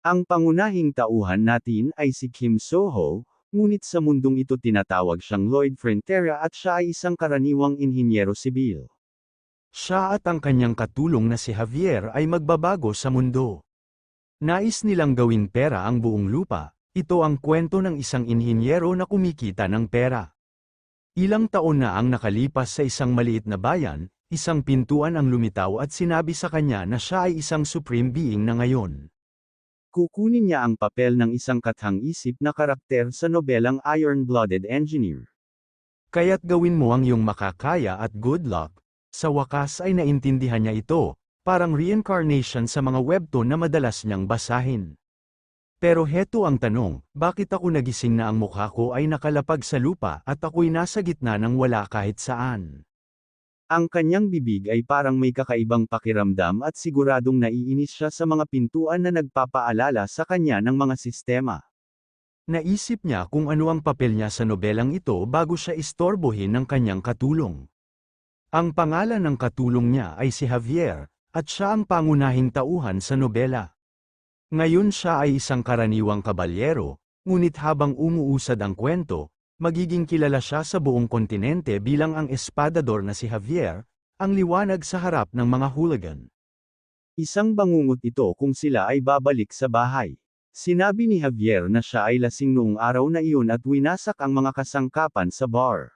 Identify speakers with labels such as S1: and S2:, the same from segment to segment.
S1: Ang pangunahing tauhan natin ay si Kim Soho, ngunit sa mundong ito tinatawag siyang Lloyd Frontera at siya ay isang karaniwang inhinyero sibil. Siya at ang kanyang katulong na si Javier ay magbabago sa mundo. Nais nilang gawing pera ang buong lupa, ito ang kwento ng isang inhinyero na kumikita ng pera. Ilang taon na ang nakalipas sa isang maliit na bayan, isang pintuan ang lumitaw at sinabi sa kanya na siya ay isang supreme being na ngayon. Kukunin niya ang papel ng isang kathang-isip na karakter sa nobelang Iron-Blooded Engineer. Kaya't gawin mo ang iyong makakaya at good luck, sa wakas ay naintindihan niya ito, parang reincarnation sa mga webtoon na madalas niyang basahin. Pero heto ang tanong, bakit ako nagising na ang mukha ko ay nakalapag sa lupa at ako'y nasa gitna ng wala kahit saan? Ang kanyang bibig ay parang may kakaibang pakiramdam at siguradong naiinis siya sa mga pintuan na nagpapaalala sa kanya ng mga sistema. Naisip niya kung ano ang papel niya sa nobelang ito bago siya istorbohin ng kanyang katulong. Ang pangalan ng katulong niya ay si Javier, at siya ang pangunahing tauhan sa nobela. Ngayon siya ay isang karaniwang kabalyero, ngunit habang umuusad ang kwento, magiging kilala siya sa buong kontinente bilang ang espadador na si Javier, ang liwanag sa harap ng mga hooligan. Isang bangungot ito kung sila ay babalik sa bahay. Sinabi ni Javier na siya ay lasing noong araw na iyon at winasak ang mga kasangkapan sa bar.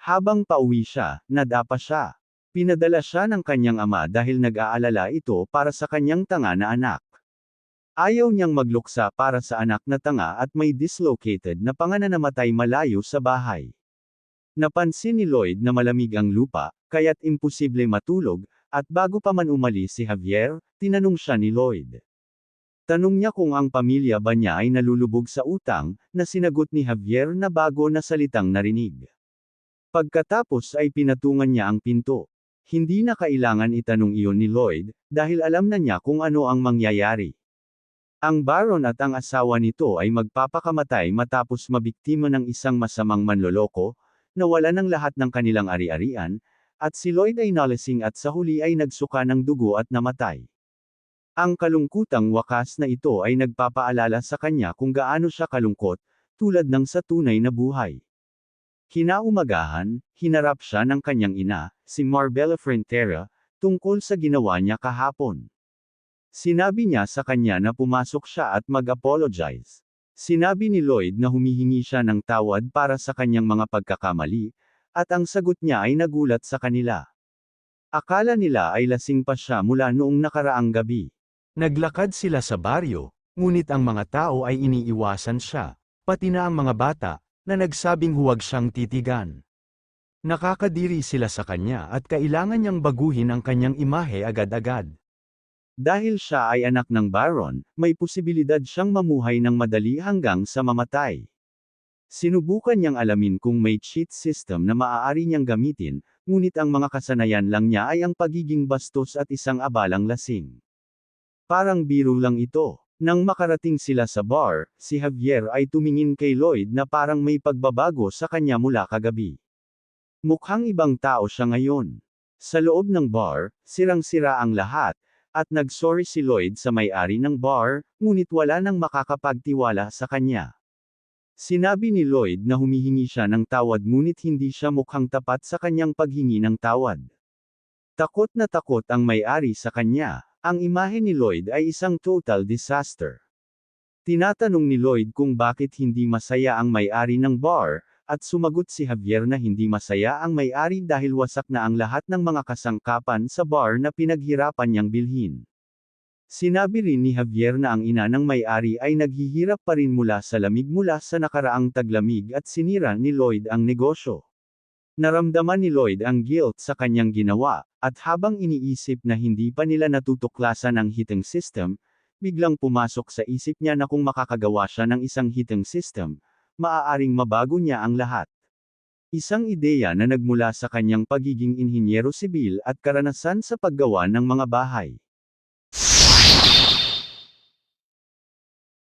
S1: Habang pauwi siya, nadapa siya. Pinadala siya ng kanyang ama dahil nag-aalala ito para sa kanyang tanga na anak. Ayaw niyang magluksa para sa anak na tanga at may dislocated na pangananamatay malayo sa bahay. Napansin ni Lloyd na malamig ang lupa, kaya't imposible matulog, at bago pa man umalis si Javier, tinanong siya ni Lloyd. Tanong niya kung ang pamilya ba niya ay nalulubog sa utang, na sinagot ni Javier na bago na salitang narinig. Pagkatapos ay pinatungan niya ang pinto. Hindi na kailangan itanong iyon ni Lloyd, dahil alam na niya kung ano ang mangyayari. Ang baron at ang asawa nito ay magpapakamatay matapos mabiktima ng isang masamang manloloko, nawala ng lahat ng kanilang ari-arian, at si Lloyd ay nalasing at sa huli ay nagsuka ng dugo at namatay. Ang kalungkutang wakas na ito ay nagpapaalala sa kanya kung gaano siya kalungkot, tulad ng sa tunay na buhay. Kinaumagahan, hinarap siya ng kanyang ina, si Marbella Frontera, tungkol sa ginawa niya kahapon. Sinabi niya sa kanya na pumasok siya at mag-apologize. Sinabi ni Lloyd na humihingi siya ng tawad para sa kanyang mga pagkakamali, at ang sagot niya ay nagulat sa kanila. Akala nila ay lasing pa siya mula noong nakaraang gabi. Naglakad sila sa baryo, ngunit ang mga tao ay iniiwasan siya, pati na ang mga bata, na nagsabing huwag siyang titigan. Nakakadiri sila sa kanya at kailangan niyang baguhin ang kanyang imahe agad-agad. Dahil siya ay anak ng Baron, may posibilidad siyang mamuhay ng madali hanggang sa mamatay. Sinubukan niyang alamin kung may cheat system na maaari niyang gamitin, ngunit ang mga kasanayan lang niya ay ang pagiging bastos at isang abalang lasing. Parang biro lang ito. Nang makarating sila sa bar, si Javier ay tumingin kay Lloyd na parang may pagbabago sa kanya mula kagabi. Mukhang ibang tao siya ngayon. Sa loob ng bar, sirang-sira ang lahat, at nagsorry si Lloyd sa may-ari ng bar, ngunit wala nang makakapagtiwala sa kanya. Sinabi ni Lloyd na humihingi siya ng tawad ngunit hindi siya mukhang tapat sa kanyang paghingi ng tawad. Takot na takot ang may-ari sa kanya, ang imahe ni Lloyd ay isang total disaster. Tinatanong ni Lloyd kung bakit hindi masaya ang may-ari ng bar, at sumagot si Javier na hindi masaya ang may-ari dahil wasak na ang lahat ng mga kasangkapan sa bar na pinaghirapan niyang bilhin. Sinabi rin ni Javier na ang ina ng may-ari ay naghihirap pa rin mula sa lamig mula sa nakaraang taglamig at sinira ni Lloyd ang negosyo. Naramdaman ni Lloyd ang guilt sa kanyang ginawa, at habang iniisip na hindi pa nila natutuklasan ang heating system, biglang pumasok sa isip niya na kung makakagawa siya ng isang heating system, maaaring mabago niya ang lahat. Isang ideya na nagmula sa kanyang pagiging inhinyero sibil at karanasan sa paggawa ng mga bahay.